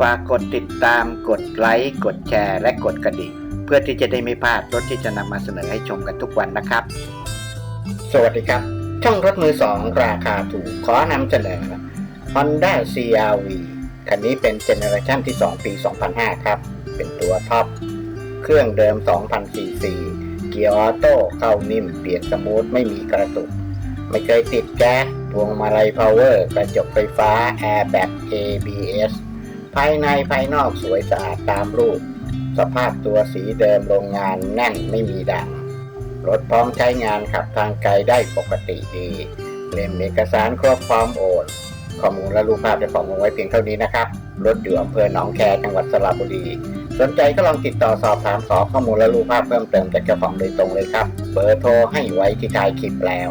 ฝากกดติดตามกดไลค์กดแชร์ และกดกระดิ่ง เพื่อที่จะได้ไม่พลาดรถที่จะนำมาเสนอให้ชมกันทุกวันนะครับ สวัสดีครับ ช่องรถมือสองราคาถูกขอนำเสนอ Honda CRV คันนี้เป็นเจเนอเรชันที่ 2 ปี 2005 ครับ เป็นตัวท็อป เครื่องเดิม 2,000ซีซีเกียร์ออโต้เข้านิ่ม เปลี่ยนสมูทไม่มีกระตุก ไม่เคยติดแก๊สพวงมาลัยพาวเวอร์ กระจกไฟฟ้า แอร์แบ็ก ABS ภายในภายนอกสวยสะอาดตามรูป สภาพตัวสีเดิมโรงงานแน่นไม่มีดังรถพร้อมใช้งานขับทางไกลได้ปกติดีเล่มเอกสารครบพร้อมโอนข้อมูลและรูปภาพจะขอมูลไว้เพียงเท่านี้นะครับ รถอยู่อำเภอหนองแคจังหวัดสระบุรี สนใจก็ลองติดต่อสอบถามขอข้อมูลและรูปภาพเพิ่มเติมจากเจ้าของโดยตรงเลยครับ เบอร์โทรให้ไว้ที่ท้ายคลิปแล้ว